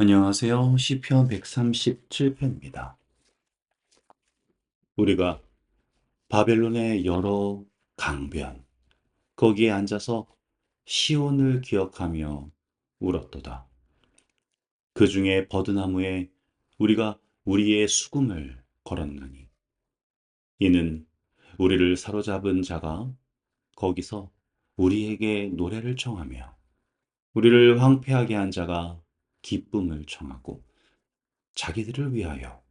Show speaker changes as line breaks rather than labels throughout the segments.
안녕하세요. 시편 137편입니다. 우리가 바벨론의 여러 강변, 거기에 앉아서 시온을 기억하며 울었도다. 그 중에 버드나무에 우리가 우리의 수금을 걸었나니. 이는 우리를 사로잡은 자가 거기서 우리에게 노래를 청하며 우리를 황폐하게 한 자가 기쁨을 청하고 자기들을 위하여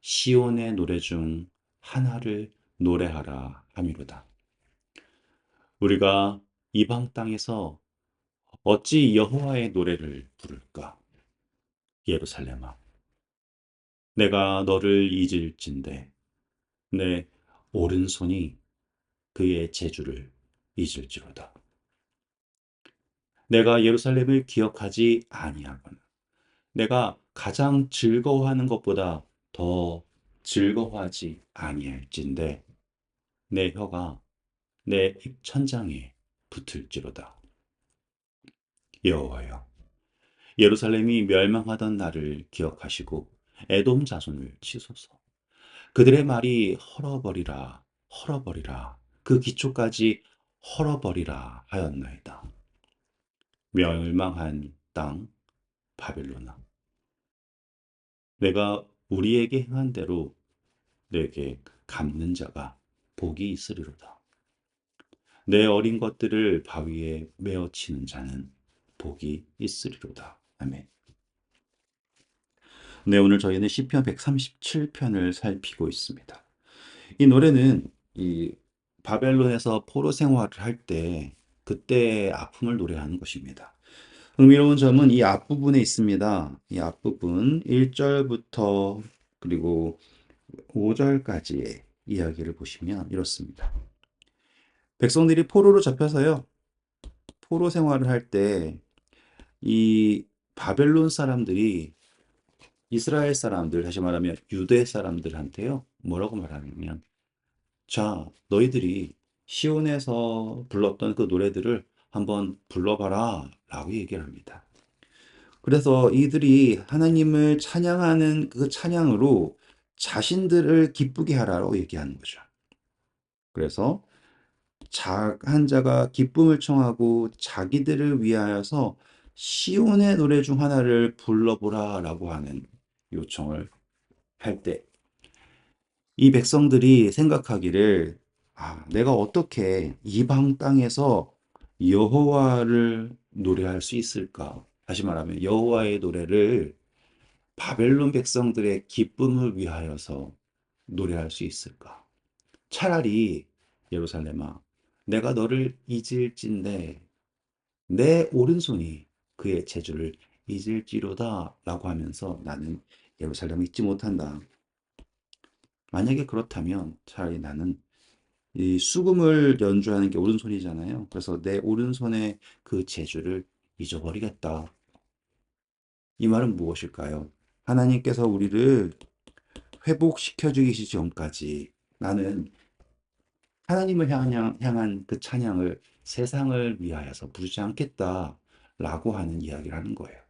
시온의 노래 중 하나를 노래하라 함이로다. 우리가 이방 땅에서 어찌 여호와의 노래를 부를까? 예루살렘아, 내가 너를 잊을진대 내 오른손이 그의 재주를 잊을지로다. 내가 예루살렘을 기억하지 아니하거나 내가 가장 즐거워하는 것보다 더 즐거워하지 아니할진대 내 혀가 내 입천장에 붙을지로다. 여호와여, 예루살렘이 멸망하던 날을 기억하시고 에돔 자손을 치소서. 그들의 말이 헐어버리라, 헐어버리라, 그 기초까지 헐어버리라 하였나이다. 멸망한 땅 바벨로나. 내가 우리에게 행한 대로 내게 갚는 자가 복이 있으리로다. 내 어린 것들을 바위에 메어 치는 자는 복이 있으리로다. 아멘. 네, 오늘 저희는 시편 137편을 살피고 있습니다. 이 노래는 이 바벨론에서 포로 생활을 할 때 그때의 아픔을 노래하는 것입니다. 흥미로운 점은 이 앞부분에 있습니다. 이 앞부분 1절부터 그리고 5절까지의 이야기를 보시면 이렇습니다. 백성들이 포로로 잡혀서요. 포로 생활을 할 때 이 바벨론 사람들이 이스라엘 사람들, 다시 말하면 유대 사람들한테요. 뭐라고 말하냐면 자, 너희들이 시온에서 불렀던 그 노래들을 한번 불러봐라 라고 얘기를 합니다. 그래서 이들이 하나님을 찬양하는 그 찬양으로 자신들을 기쁘게 하라고 얘기하는 거죠. 그래서 한 자가 기쁨을 청하고 자기들을 위하여서 시온의 노래 중 하나를 불러보라 라고 하는 요청을 할 때, 이 백성들이 생각하기를, 아, 내가 어떻게 이방 땅에서 여호와를 노래할 수 있을까? 다시 말하면 여호와의 노래를 바벨론 백성들의 기쁨을 위하여서 노래할 수 있을까? 차라리 예루살렘아, 내가 너를 잊을진데 내 오른손이 그의 재주를 잊을지로다 라고 하면서 나는 예루살렘을 잊지 못한다. 만약에 그렇다면 차라리 나는 이 수금을 연주하는 게 오른손이잖아요. 그래서 내 오른손의 그 재주를 잊어버리겠다. 이 말은 무엇일까요? 하나님께서 우리를 회복시켜 주기 전까지 나는 하나님을 향한, 향한 그 찬양을 세상을 위하여서 부르지 않겠다 라고 하는 이야기를 하는 거예요.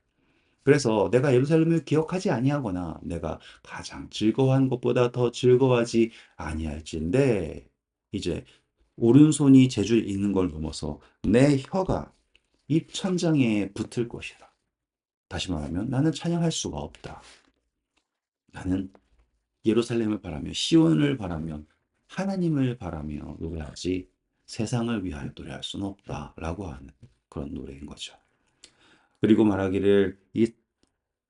그래서 내가 예루살렘을 기억하지 아니하거나 내가 가장 즐거워한 것보다 더 즐거워하지 아니할진데 이제 오른손이 재주 있는 걸 넘어서 내 혀가 입 천장에 붙을 것이다. 다시 말하면 나는 찬양할 수가 없다. 나는 예루살렘을 바라며 시온을 바라며 하나님을 바라며 노래하지 세상을 위하여 노래할 수는 없다라고 하는 그런 노래인 거죠. 그리고 말하기를 이,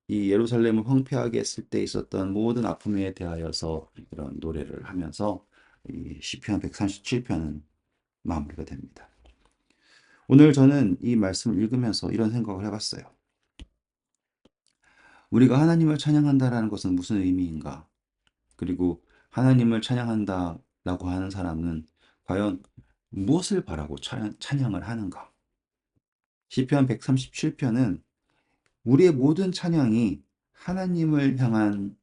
이 예루살렘을 황폐하게 했을 때 있었던 모든 아픔에 대하여서 이런 노래를 하면서 이 시편 137편은 마무리가 됩니다. 오늘 저는 이 말씀을 읽으면서 이런 생각을 해봤어요. 우리가 하나님을 찬양한다라는 것은 무슨 의미인가? 그리고 하나님을 찬양한다라고 하는 사람은 과연 무엇을 바라고 찬양을 하는가? 시편 137편은 우리의 모든 찬양이 하나님을 향한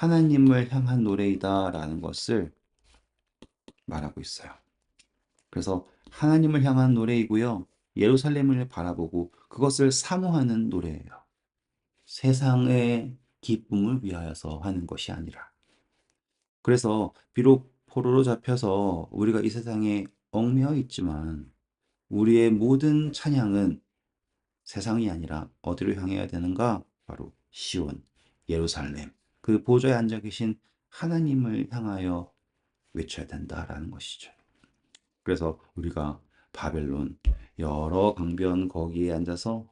하나님을 향한 노래이다라는 것을 말하고 있어요. 그래서 하나님을 향한 노래이고요. 예루살렘을 바라보고 그것을 사모하는 노래예요. 세상의 기쁨을 위하여서 하는 것이 아니라 그래서 비록 포로로 잡혀서 우리가 이 세상에 얽매여 있지만 우리의 모든 찬양은 세상이 아니라 어디로 향해야 되는가? 바로 시온, 예루살렘, 그 보좌에 앉아 계신 하나님을 향하여 외쳐야 된다라는 것이죠. 그래서 우리가 바벨론 여러 강변 거기에 앉아서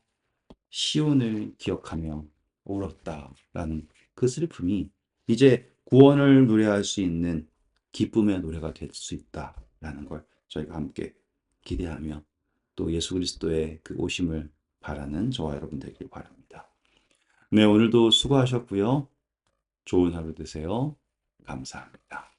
시온을 기억하며 울었다라는 그 슬픔이 이제 구원을 노래할 수 있는 기쁨의 노래가 될 수 있다라는 걸 저희가 함께 기대하며 또 예수 그리스도의 그 오심을 바라는 저와 여러분 되길 바랍니다. 네, 오늘도 수고하셨고요. 좋은 하루 되세요. 감사합니다.